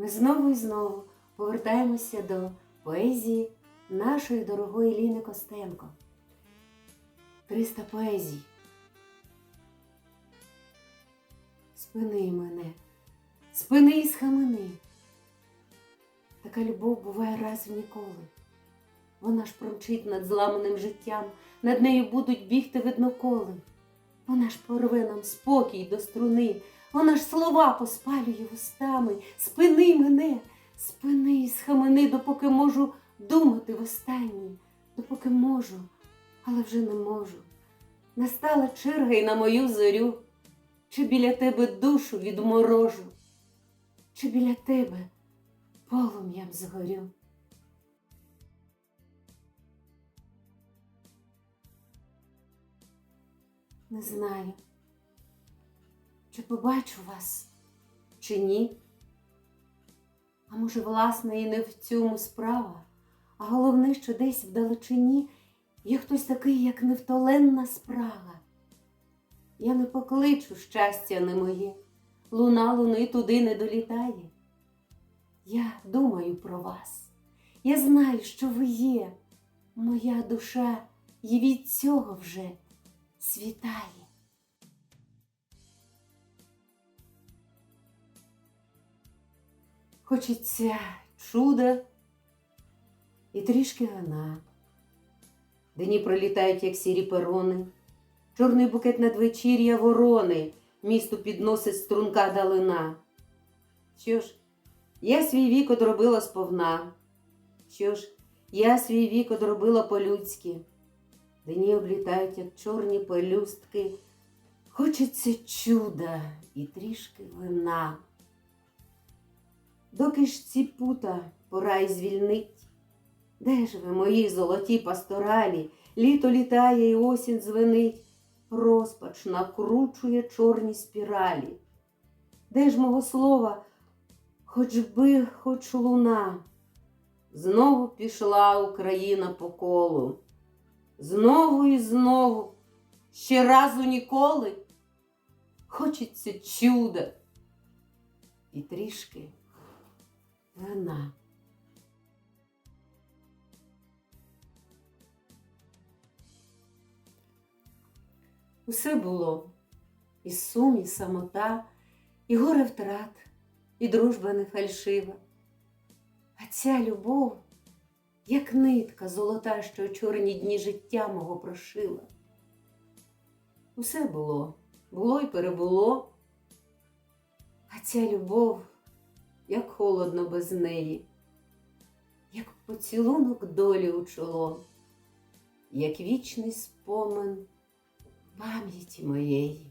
ми знову і знову повертаємося до поезії нашої дорогої Ліни Костенко. 300 поезій. Спини мене, спини і схамини. Така любов буває раз в ніколи. Вона ж промчить над зламаним життям, над нею будуть бігти видноколи. Вона ж порве нам спокій до струни, вона ж слова поспалює вустами. Спини мене, спини схамини, допоки можу думати востаннє, допоки можу, але вже не можу. Настала черга й на мою зорю, чи біля тебе душу відморожу, чи біля тебе полум'ям згорю. Не знаю, чи побачу вас, чи ні. А може, власне, і не в цьому справа, а головне, що десь вдалечині є хтось такий, як невтоленна спрага. Я не покличу щастя не моє, луна луни туди не долітає. Я думаю про вас. Я знаю, що ви є. Моя душа і від цього вже світає. Хочеться чуда і трішки вина. Дні пролітають, як сірі перони, чорний букет надвечір'я ворони, місту підносить струнка далина. Що ж, я свій вік одробила сповна. Що ж, я свій вік одробила по-людськи. Дні облітають, як чорні пелюстки. Хочеться чуда і трішки вина. Доки ж ці пута пора й звільнить, де ж ви, мої золоті пасторалі, літо літає і осінь звенить, розпач накручує чорні спіралі. Де ж мого слова, хоч би, хоч луна, знову пішла Україна по колу. Знову і знову, ще разу ніколи. Хочеться чуда. І трішки вина. Усе було і сум, і самота, і горе втрат, і дружба не фальшива. А ця любов як нитка золота, що чорні дні життя мого прошила. Усе було, було й перебуло, а ця любов, як холодно без неї, як поцілунок долі у чоло, як вічний спомин пам'яті моєї.